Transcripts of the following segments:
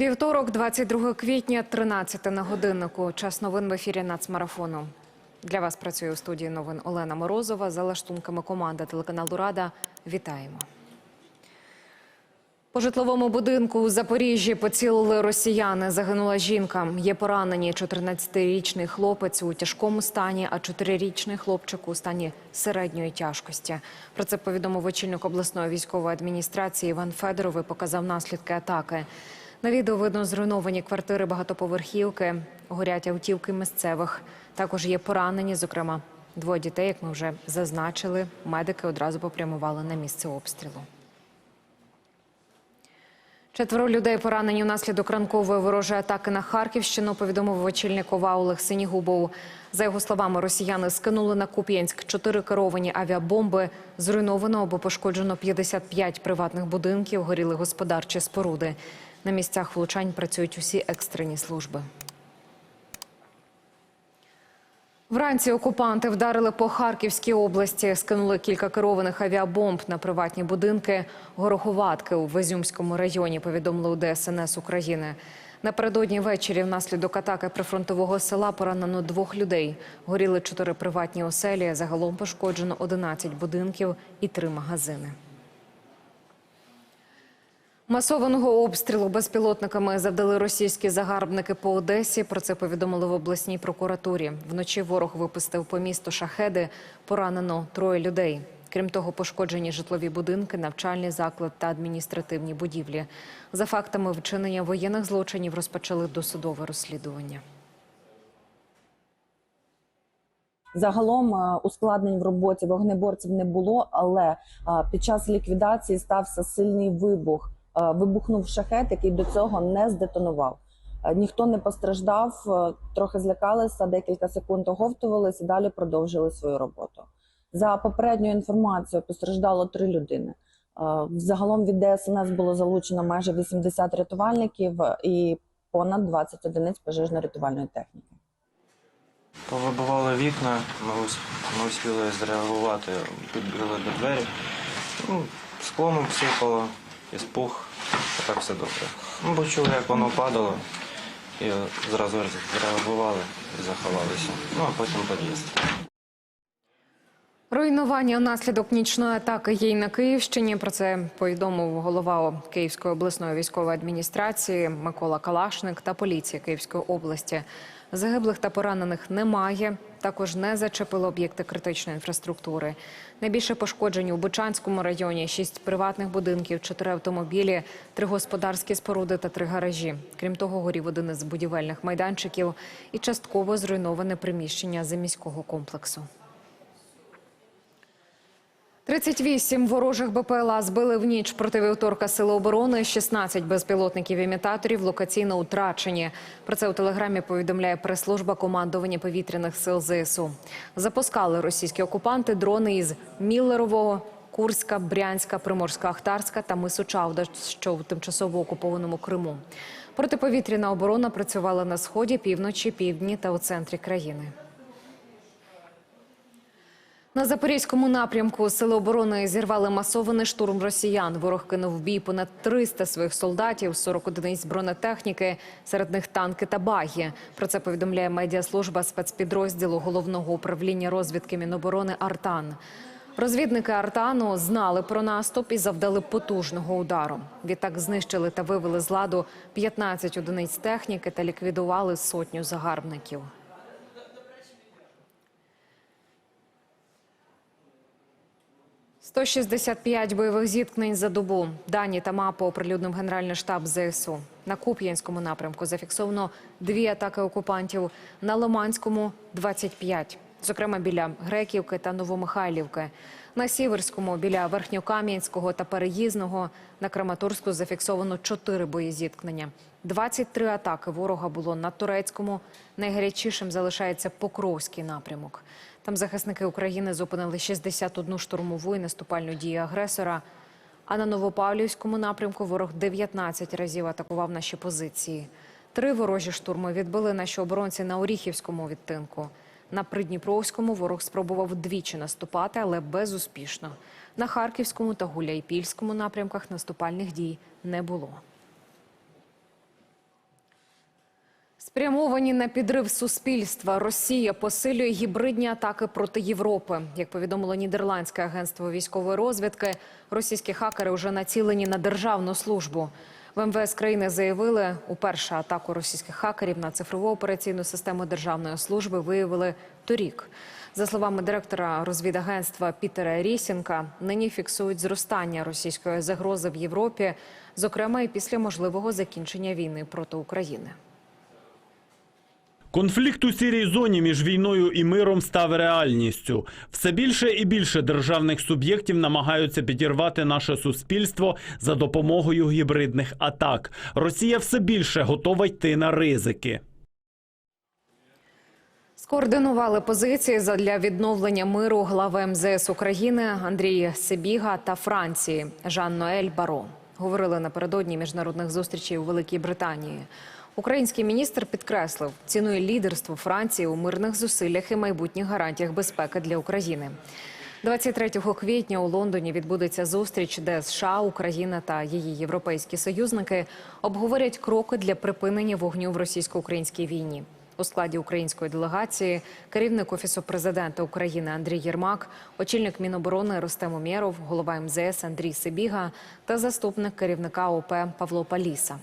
Вівторок, 22 квітня, 13 на годиннику. Час новин в ефірі нацмарафону. Для вас працює у студії новин Олена Морозова. За лаштунками команда телеканалу Рада. Вітаємо. По житловому будинку у Запоріжжі поцілили росіяни. Загинула жінка. Є поранені 14-річний хлопець у тяжкому стані, а 4-річний хлопчик у стані середньої тяжкості. Про це повідомив очільник обласної військової адміністрації Іван Федоров і показав наслідки атаки. На відео видно зруйновані квартири багатоповерхівки, горять автівки місцевих. Також є поранені, зокрема, двоє дітей, як ми вже зазначили. Медики одразу попрямували на місце обстрілу. Четверо людей поранені внаслідок ранкової ворожої атаки на Харківщину, повідомив очільник ОВА Олег Синігубов. За його словами, росіяни скинули на Куп'янськ чотири керовані авіабомби. Зруйновано або пошкоджено 55 приватних будинків, горіли господарчі споруди. На місцях влучань працюють усі екстрені служби. Вранці окупанти вдарили по Харківській області, скинули кілька керованих авіабомб на приватні будинки Гороховатки у Везюмському районі. Повідомили у ДСНС України. Напередодні ввечері внаслідок атаки прифронтового села поранено двох людей. Горіли чотири приватні оселі. Загалом пошкоджено 11 будинків і три магазини. Масованого обстрілу безпілотниками завдали російські загарбники по Одесі. Про це повідомили в обласній прокуратурі. Вночі ворог випустив по місту шахеди. Поранено троє людей. Крім того, пошкоджені житлові будинки, навчальний заклад та адміністративні будівлі. За фактами вчинення воєнних злочинів розпочали досудове розслідування. Загалом е, ускладнень в роботі вогнеборців не було, але е, під час ліквідації стався сильний вибух. Е, Вибухнув шахет, який до цього не здетонував. Е, Ніхто не постраждав, е, трохи злякалися, декілька секунд оговтувалися далі продовжили свою роботу. За попередньою інформацією постраждало три людини. Загалом від ДСНС було залучено майже 80 рятувальників і понад 20 одиниць пожежно-рятувальної техніки. Повибивали вікна, ми, ус- ми успіли зреагувати, підбігли до двері. Ну, склом обсипало, іспух, а так все добре. Ми почули, як воно падало, і зразу зреагували і заховалися. Ну, а потім під'їзд. Руйнування внаслідок нічної атаки є й на Київщині. Про це повідомив голова Київської обласної військової адміністрації Микола Калашник та поліція Київської області. Загиблих та поранених немає. Також не зачепило об'єкти критичної інфраструктури. Найбільше пошкоджені у Бучанському районі: шість приватних будинків, чотири автомобілі, три господарські споруди та три гаражі. Крім того, горів один із будівельних майданчиків і частково зруйноване приміщення заміського комплексу. 38 ворожих БПЛА збили в ніч проти вівторка Сили оборони. 16 безпілотників-імітаторів локаційно утрачені. Про це у телеграмі повідомляє прес-служба командування повітряних сил ЗСУ. Запускали російські окупанти дрони із Міллерового, Курська, Брянська, Приморська-Ахтарська та Мису Чавда, що в тимчасово окупованому Криму. Протиповітряна оборона працювала на сході, півночі, півдні та у центрі країни. На запорізькому напрямку сили оборони зірвали масований штурм росіян. Ворог кинув в бій понад 300 своїх солдатів, 40 одиниць бронетехніки, серед них танки та баги. Про це повідомляє медіаслужба спецпідрозділу головного управління розвідки Міноборони Артан. Розвідники Артану знали про наступ і завдали потужного удару. Відтак знищили та вивели з ладу 15 одиниць техніки та ліквідували сотню загарбників. – 165 бойових зіткнень за добу. Дані та мапу оприлюднив Генеральний штаб ЗСУ. На Куп'янському напрямку зафіксовано дві атаки окупантів. На Лиманському – 25. Зокрема, біля Греківки та Новомихайлівки. На Сіверському – біля Верхньокам'янського та Переїзного. На Краматорську зафіксовано чотири боєзіткнення. 23 атаки ворога було на Турецькому. Найгарячішим залишається Покровський напрямок. Там захисники України зупинили 61 штурмову і наступальну дію агресора. А на Новопавлівському напрямку ворог 19 разів атакував наші позиції. Три ворожі штурми відбили наші оборонці на Оріхівському відтинку. На Придніпровському ворог спробував двічі наступати, але безуспішно. На Харківському та Гуляйпільському напрямках наступальних дій не було. Спрямовані на підрив суспільства, Росія посилює гібридні атаки проти Європи. Як повідомило нідерландське агентство військової розвідки, російські хакери вже націлені на державну службу. В МВС країни заявили, уперше атаку російських хакерів на цифрову операційну систему державної служби виявили торік. За словами директора розвідагентства Пітера Рісінка, нині фіксують зростання російської загрози в Європі, зокрема і після можливого закінчення війни проти України. Конфлікт у сірій зоні між війною і миром став реальністю. Все більше і більше державних суб'єктів намагаються підірвати наше суспільство за допомогою гібридних атак. Росія все більше готова йти на ризики. Скоординували позиції задля відновлення миру глави МЗС України Андрій Сибіга та Франції Жан Ноель Баро. Говорили напередодні міжнародних зустрічей у Великій Британії. Український міністр підкреслив, цінує лідерство Франції у мирних зусиллях і майбутніх гарантіях безпеки для України. 23 квітня у Лондоні відбудеться зустріч, де США, Україна та її європейські союзники обговорять кроки для припинення вогню в російсько-українській війні. У складі української делегації керівник офісу президента України Андрій Єрмак, очільник Міноборони Ростем Умєров, голова МЗС Андрій Сибіга та заступник керівника ОП Павло Паліса.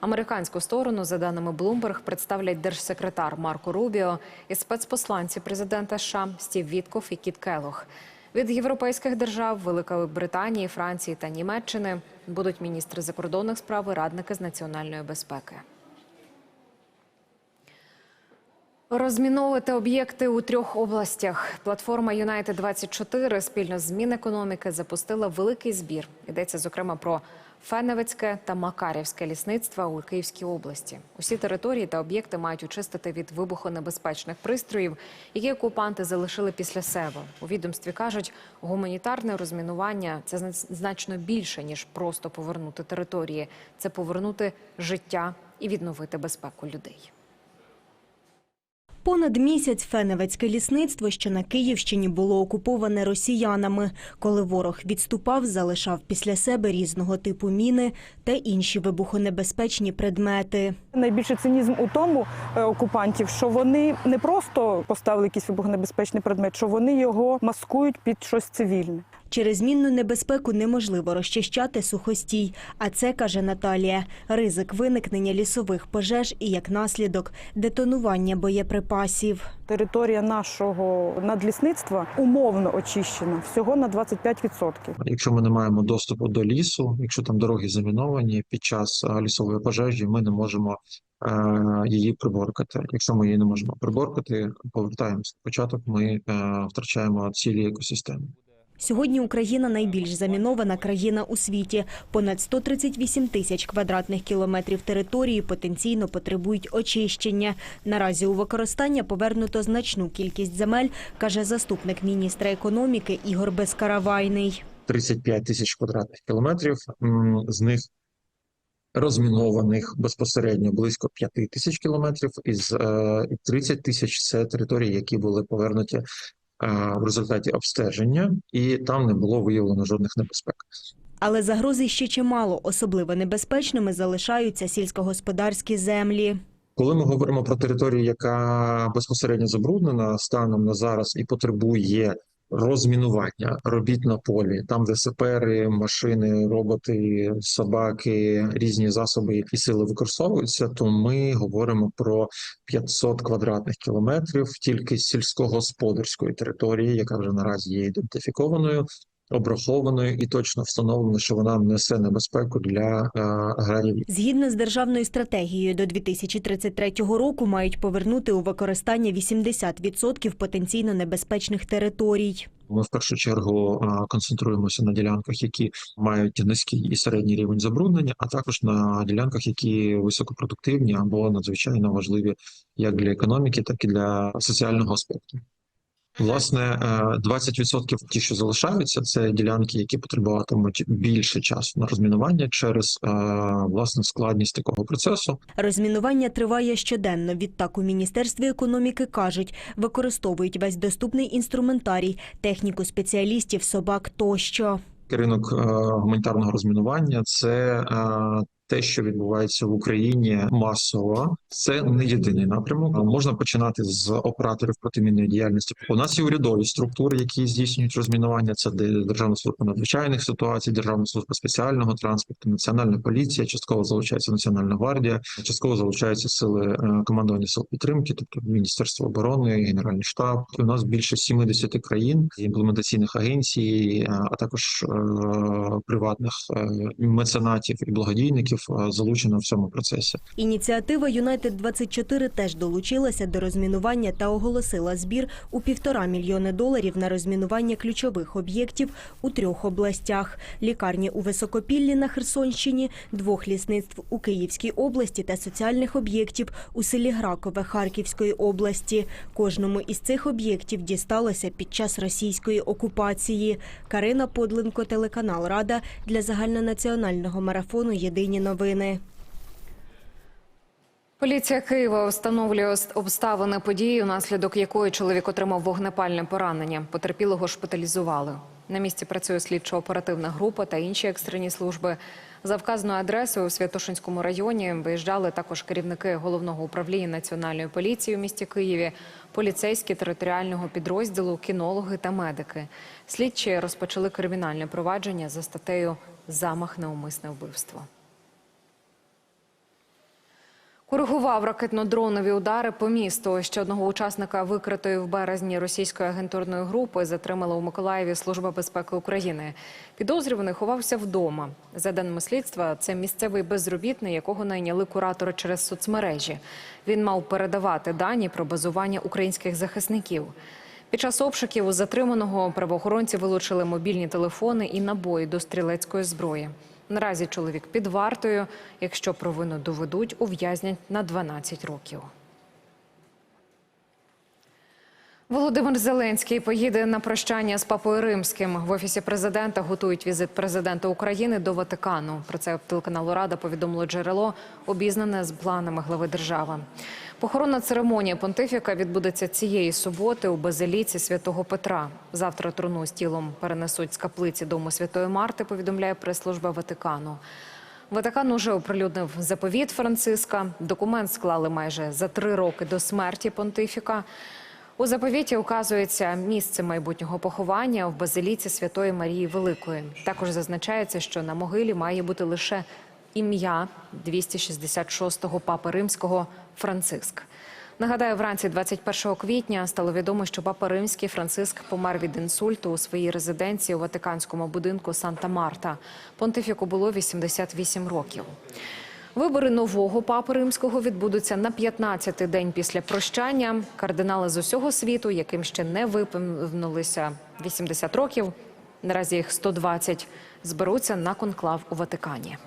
Американську сторону, за даними Bloomberg, представлять держсекретар Марко Рубіо і спецпосланці президента США Стів Вітков і Кіт Келох. Від європейських держав Великої Британії, Франції та Німеччини будуть міністри закордонних справ і радники з національної безпеки. Розміновувати об'єкти у трьох областях. Платформа Юнайтед 24 спільно з Мінекономіки запустила великий збір. Йдеться зокрема про Феневецьке та Макарівське лісництва у Київській області. Усі території та об'єкти мають очистити від вибухонебезпечних пристроїв, які окупанти залишили після себе. У відомстві кажуть, гуманітарне розмінування це зна- значно більше ніж просто повернути території. Це повернути життя і відновити безпеку людей. Понад місяць Феневецьке лісництво, що на Київщині було окуповане росіянами. Коли ворог відступав, залишав після себе різного типу міни та інші вибухонебезпечні предмети. Найбільший цинізм у тому е, окупантів, що вони не просто поставили якийсь вибухонебезпечний предмет, що вони його маскують під щось цивільне. Через мінну небезпеку неможливо розчищати сухостій. А це, каже Наталія, ризик виникнення лісових пожеж і, як наслідок, детонування боєприпасів. Територія нашого надлісництва умовно очищена всього на 25%. Якщо ми не маємо доступу до лісу, якщо там дороги заміновані під час лісової пожежі, ми не можемо е, її приборкати. Якщо ми її не можемо приборкати, повертаємося початок. Ми е, втрачаємо цілі екосистеми. Сьогодні Україна найбільш замінована країна у світі. Понад 138 тисяч квадратних кілометрів території потенційно потребують очищення. Наразі у використання повернуто значну кількість земель, каже заступник міністра економіки Ігор Безкаравайний. 35 тисяч квадратних кілометрів, з них розмінованих безпосередньо близько 5 тисяч кілометрів, із е, і 30 тисяч це території, які були повернуті е, в результаті обстеження, і там не було виявлено жодних небезпек. Але загрози ще чимало. Особливо небезпечними залишаються сільськогосподарські землі. Коли ми говоримо про територію, яка безпосередньо забруднена станом на зараз і потребує розмінування. Робіт на полі, там, де сапери, машини, роботи, собаки, різні засоби і сили використовуються, то ми говоримо про 500 квадратних кілометрів тільки сільськогосподарської території, яка вже наразі є ідентифікованою. Обрахованою і точно встановлено, що вона несе небезпеку для е, аграріїв. Згідно з державною стратегією, до 2033 року мають повернути у використання 80% потенційно небезпечних територій. Ми в першу чергу концентруємося на ділянках, які мають низький і середній рівень забруднення, а також на ділянках, які високопродуктивні або надзвичайно важливі як для економіки, так і для соціального аспекту. Власне, е, 20% ті, що залишаються, це ділянки, які потребуватимуть більше часу на розмінування через е, власне складність такого процесу. Розмінування триває щоденно. Відтак у Міністерстві економіки кажуть, використовують весь доступний інструментарій, техніку спеціалістів, собак тощо. Ринок е, гуманітарного розмінування це е, те, що відбувається в Україні масово, це не єдиний напрямок. Можна починати з операторів протимінної діяльності. У нас є урядові структури, які здійснюють розмінування. Це де- Державна служба надзвичайних ситуацій, Державна служба спеціального транспорту, Національна поліція, частково залучається Національна гвардія, частково залучаються сили е, командування сил підтримки, тобто Міністерство оборони, Генеральний штаб. У нас більше 70 країн, імплементаційних агенцій, е, а також е, приватних меценатів і благодійників е, залучено в цьому процесі. Ініціатива Юнайтед 24 теж долучилася до розмінування та оголосила збір у півтора мільйони доларів на розмінування ключових об'єктів у трьох областях: лікарні у Високопіллі на Херсонщині, двох лісництв у Київській області та соціальних об'єктів у селі Гракове Харківської області. Кожному із цих об'єктів дісталося під час російської окупації. Карина Подленко, телеканал Рада для загальнонаціонального марафону Єдині новини. Поліція Києва встановлює обставини події, унаслідок якої чоловік отримав вогнепальне поранення. Потерпілого шпиталізували. На місці працює слідчо-оперативна група та інші екстрені служби. За вказаною адресою у Святошинському районі виїжджали також керівники головного управління національної поліції у місті Києві, поліцейські територіального підрозділу, кінологи та медики. Слідчі розпочали кримінальне провадження за статтею Замах на умисне вбивство. Коригував ракетно-дронові удари по місту. Ще одного учасника викритої в березні російської агентурної групи затримала у Миколаєві Служба безпеки України. Підозрюваний ховався вдома. За даними слідства, це місцевий безробітний, якого найняли куратори через соцмережі. Він мав передавати дані про базування українських захисників. Під час обшуків у затриманого правоохоронці вилучили мобільні телефони і набої до стрілецької зброї. Наразі чоловік під вартою. Якщо провину доведуть, ув'язнять на 12 років. Володимир Зеленський поїде на прощання з папою римським. В офісі президента готують візит президента України до Ватикану. Про це телеканалу Рада повідомило джерело, обізнане з планами глави держави. Похоронна церемонія понтифіка відбудеться цієї суботи у базиліці святого Петра. Завтра труну з тілом перенесуть з каплиці дому Святої Марти. Повідомляє прес-служба Ватикану. Ватикан уже оприлюднив заповіт Франциска. Документ склали майже за три роки до смерті понтифіка. У заповіті указується місце майбутнього поховання в базиліці Святої Марії Великої. Також зазначається, що на могилі має бути лише ім'я 266-го папи римського Франциск. Нагадаю, вранці 21 квітня стало відомо, що папа римський Франциск помер від інсульту у своїй резиденції у ватиканському будинку Санта-Марта. Понтифіку було 88 років. Вибори нового папи римського відбудуться на 15-й день після прощання. Кардинали з усього світу, яким ще не виповнилися 80 років, наразі їх 120, зберуться на конклав у Ватикані.